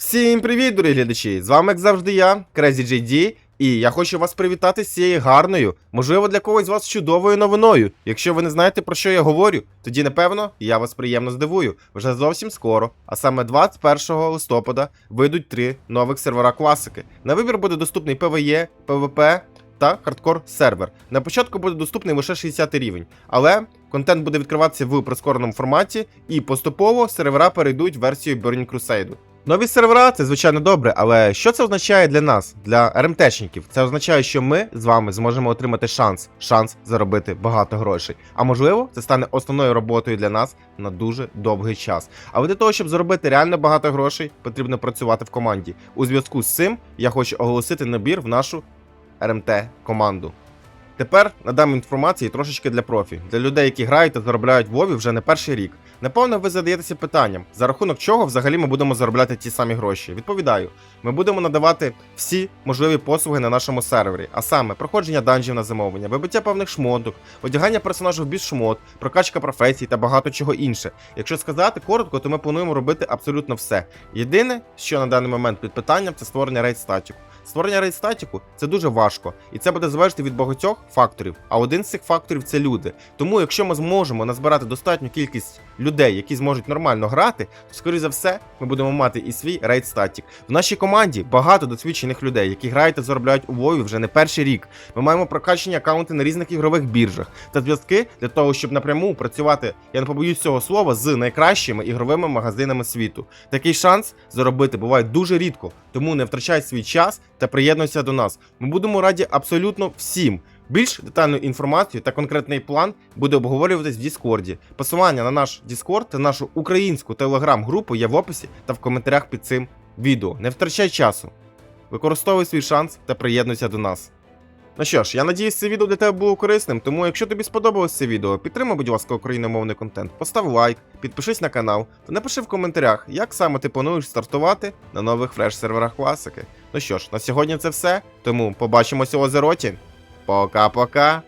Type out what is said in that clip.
Всім привіт, дорогі глядачі! З вами, як завжди, я, CrazyJD, і я хочу вас привітати з цією гарною, можливо, для когось з вас чудовою новиною. Якщо ви не знаєте про що я говорю, тоді напевно я вас приємно здивую. Вже зовсім скоро, а саме 21 листопада, вийдуть три нових сервера класики. На вибір буде доступний PvE, PvP та хардкор сервер. На початку буде доступний лише 60 рівень, але контент буде відкриватися в прискореному форматі, і поступово сервера перейдуть в версію Burning Crusade. Нові сервера це звичайно добре, але що це означає для нас, для РМТшників? Це означає, що ми з вами зможемо отримати шанс, шанс заробити багато грошей. А можливо, це стане основною роботою для нас на дуже довгий час. Але для того, щоб заробити реально багато грошей, потрібно працювати в команді. У зв'язку з цим я хочу оголосити набір в нашу РМТ команду. Тепер надам інформації трошечки для профі, для людей, які грають та заробляють Вові вже не перший рік. Напевно, ви задаєтеся питанням, за рахунок чого взагалі ми будемо заробляти ті самі гроші. Відповідаю, ми будемо надавати всі можливі послуги на нашому сервері, а саме проходження данжів на замовлення, вибиття певних шмоток, одягання персонажів без шмот, прокачка професій та багато чого інше. Якщо сказати коротко, то ми плануємо робити абсолютно все. Єдине, що на даний момент під питанням, це створення рейд статіку. Створення рейд статіку це дуже важко, і це буде залежати від багатьох факторів. А один з цих факторів це люди. Тому, якщо ми зможемо назбирати достатню кількість людей, які зможуть нормально грати, то скоріше за все ми будемо мати і свій рейд статік. В нашій команді багато досвідчених людей, які грають та заробляють у Вові вже не перший рік. Ми маємо прокачені акаунти на різних ігрових біржах та зв'язки для того, щоб напряму працювати, я не побоюсь цього слова, з найкращими ігровими магазинами світу. Такий шанс заробити буває дуже рідко, тому не втрачай свій час та приєднуйся до нас. Ми будемо раді абсолютно всім. Більш детальну інформацію та конкретний план буде обговорюватись в Діскорді. Посилання на наш Діскорд та нашу українську телеграм-групу є в описі та в коментарях під цим відео. Не втрачай часу. Використовуй свій шанс та приєднуйся до нас. Ну що ж, я надіюсь, це відео для тебе було корисним, тому якщо тобі сподобалось це відео, підтримай, будь ласка, україномовний контент, постав лайк, підпишись на канал та напиши в коментарях, як саме ти плануєш стартувати на нових фреш-серверах класики. Ну що ж, на сьогодні це все, тому побачимося у Озероті. Пока-пока.